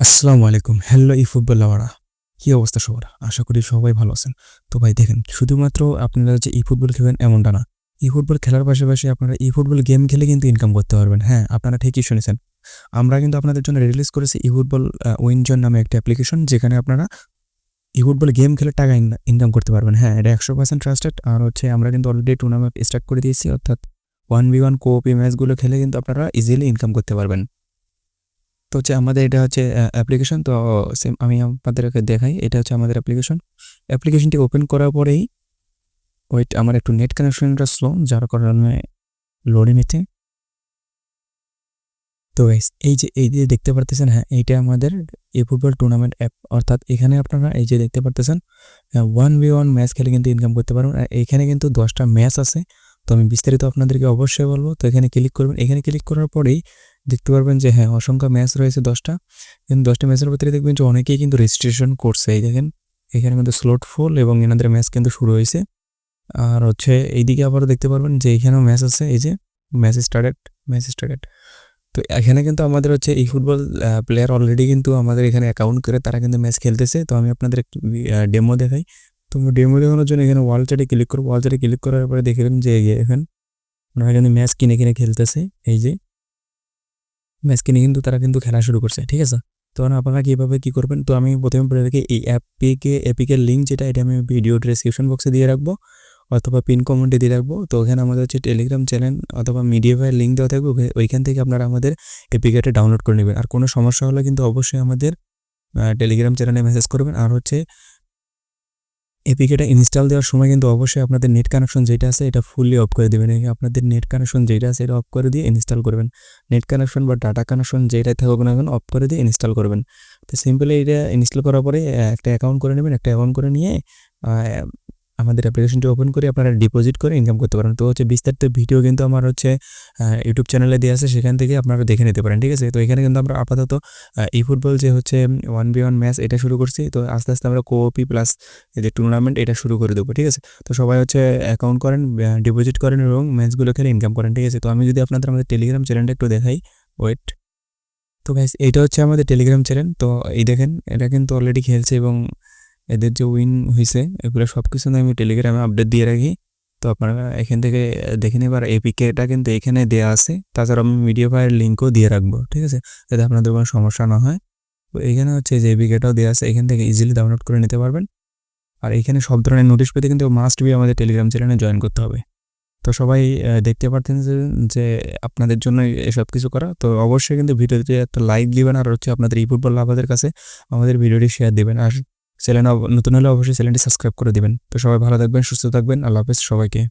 আসসালামু আলাইকুম। হ্যালো, ই ফুটবল লাভারা কী অবস্থা সবার? আশা করি সবাই ভালো আছেন। তো ভাই, দেখেন, শুধুমাত্র আপনারা যে ই ফুটবল খেলবেন এমনটা না। ই ফুটবল খেলার পাশাপাশি আপনারা ই ফুটবল গেম খেলে কিন্তু ইনকাম করতে পারবেন। হ্যাঁ আপনারা ঠিকই শুনেছেন। আমরা কিন্তু আপনাদের জন্য রিলিজ করেছি ই ফুটবল উইনজন নামে একটা অ্যাপ্লিকেশন যেখানে আপনারা ই ফুটবল গেম খেলে টাকা ইনকাম করতে পারবেন। হ্যাঁ এটা একশো পার্সেন্ট ট্রাস্টেড আর হচ্ছে আমরা কিন্তু অলরেডি টুর্নামেন্ট স্টার্ট করে দিয়েছি। অর্থাৎ ওয়ান বি ওয়ান কোপি ম্যাচগুলো খেলে কিন্তু আপনারা ইজিলি ইনকাম করতে পারবেন। তো হচ্ছে আমাদের এটা হচ্ছে অ্যাপ্লিকেশন তো সেম আমি আপনাদেরকে দেখাই, এটা হচ্ছে আমাদের অ্যাপ্লিকেশন অ্যাপ্লিকেশনটি ওপেন করার পরেই ওয়েট আমার একটু নেট কানেকশনটা স্লো যার কারণে লোডে নিচ্ছে। তো এই যে এই যে দেখতে পারতেছেন হ্যাঁ এইটা আমাদের এ ফুটবল টুর্নামেন্ট অ্যাপ অর্থাৎ এখানে আপনারা এই যে দেখতে পারতেছেন ওয়ান বি ওয়ান ম্যাচ খেলে কিন্তু ইনকাম করতে পারবেন। আর এখানে কিন্তু দশটা ম্যাচ আছে। তো আমি বিস্তারিত আপনাদেরকে অবশ্যই বলব। তো এখানে ক্লিক করবেন। এখানে ক্লিক করার পরেই দেখতে পারবেন যে হ্যাঁ অসংখ্য ম্যাচ রয়েছে দশটা। কিন্তু দশটা ম্যাচের ভিতরে দেখবেন যে অনেকেই কিন্তু রেজিস্ট্রেশন করছে। এই দেখেন, এখানে কিন্তু স্লট ফুল এবং এনাদের ম্যাচ কিন্তু শুরু হয়েছে। আর হচ্ছে এইদিকে আবারও দেখতে পারবেন যে এখানেও ম্যাচ আছে, এই যে ম্যাচ স্টার্টেড ম্যাচ স্টার্টেড তো এখানে কিন্তু আমাদের হচ্ছে এই ফুটবল প্লেয়ার অলরেডি কিন্তু আমাদের এখানে অ্যাকাউন্ট করে তারা কিন্তু ম্যাচ খেলতেছে। তো আমি আপনাদের একটু ডেমো দেখাই। তো ডেমো দেখানোর জন্য এখানে ওয়াল চার্টে ক্লিক করব। ওয়াল চার্টে ক্লিক করার পরে দেখবেন যে এখানে ওনারা কিন্তু ম্যাচ কিনে কিনে খেলতেছে। এই যে ম্যাচ কিনে কিন্তু তারা কিন্তু খেলা শুরু করছে, ঠিক আছে? তো আপনারা কীভাবে কী করবেন? তো আমি প্রথমে রাখি, এই অ্যাপিকে অ্যাপিকের লিঙ্ক যেটা, এটা আমি ভিডিও ডিসক্রিপশন বক্সে দিয়ে রাখব অথবা পিন কমেন্টে দিয়ে রাখব। তো ওখানে আমাদের হচ্ছে টেলিগ্রাম চ্যানেল অথবা মিডিয়া ফাইল লিঙ্ক দেওয়া থাকবে ওইখান থেকে আপনারা আমাদের এপিকেটা ডাউনলোড করে নেবেন। আর কোনো সমস্যা হলে কিন্তু অবশ্যই আমাদের টেলিগ্রাম চ্যানেলে মেসেজ করবেন। আর হচ্ছে এপিকেটা ইনস্টল দেওয়ার সময় কিন্তু অবশ্যই আপনাদের নেট কানেকশন যেটা আছে এটা ফুললি অফ করে দেবেন। আপনাদের নেট কানেকশন যেটা আছে এটা অফ করে দিয়ে ইনস্টল করবেন। নেট কানেকশন বা ডাটা কানেকশন যেটাই থাকুক না কেন অফ করে দিয়ে ইনস্টল করবেন। তো সিম্পলি এটা ইনস্টল করার পরে একটা অ্যাকাউন্ট করে নেবেন, একটা অ্যাকাউন্ট করে নিয়ে আমাদের অ্যাপ্লিকেশনটি ওপেন করে আপনারা ডিপোজিট করে ইনকাম করতে পারেন। তো হচ্ছে বিস্তারিত ভিডিও কিন্তু আমার হচ্ছে ইউটিউব চ্যানেলে দেওয়া আছে, সেখান থেকে আপনারা দেখে নিতে পারেন, ঠিক আছে? তো এখানে কিন্তু আমরা আপাতত এই ফুটবল যে হচ্ছে ওয়ান বি ওয়ান ম্যাচ এটা শুরু করছি। তো আস্তে আস্তে আমরা কোপি প্লাস যে টুর্নামেন্ট এটা শুরু করে দেবো, ঠিক আছে? তো সবাই হচ্ছে অ্যাকাউন্ট করেন ডিপোজিট করেন এবং ম্যাচগুলো খেলে ইনকাম করেন, ঠিক আছে? তো আমি যদি আপনাদের আমাদের টেলিগ্রাম চ্যানেলটা একটু দেখাই। ওয়েট তো গাইস এইটা হচ্ছে আমাদের টেলিগ্রাম চ্যানেল তো এই দেখেন, এটা কিন্তু অলরেডি খেলছে এবং এদের যে উইন হয়েছে এগুলো সব কিছু আমি টেলিগ্রামে আপডেট দিয়ে রাখি। তো আপনারা এখান থেকে দেখে নেবার এপিকেটা কিন্তু এখানে দেওয়া আছে। তাছাড়া আমি মিডিয়া ফাইল লিঙ্কও দিয়ে রাখব, ঠিক আছে? যাতে আপনাদের কোনো সমস্যা না হয়। তো এখানে হচ্ছে যে এপিকেটাও দেওয়া আছে, এখান থেকে ইজিলি ডাউনলোড করে নিতে পারবেন। আর এখানে সব ধরনের নোটিশ পেতে কিন্তু মাস্ট বি আমাদের টেলিগ্রাম চ্যানেলে জয়েন করতে হবে। তো সবাই দেখতে পারতেন যে আপনাদের জন্য এসব কিছু করা। তো অবশ্যই কিন্তু ভিডিওতে একটা লাইক দিবেন, আর হচ্ছে আপনাদের ই ফুটবল লাভাদের কাছে আমাদের ভিডিওটি শেয়ার দিবেন। আর চ্যানেল নতুন হলে অবশ্যই চ্যানেলটি সাবস্ক্রাইব করে দিবেন। তো সবাই ভালো থাকবেন, সুস্থ থাকবেন। আল্লাহ হাফেজ, সবাইকে।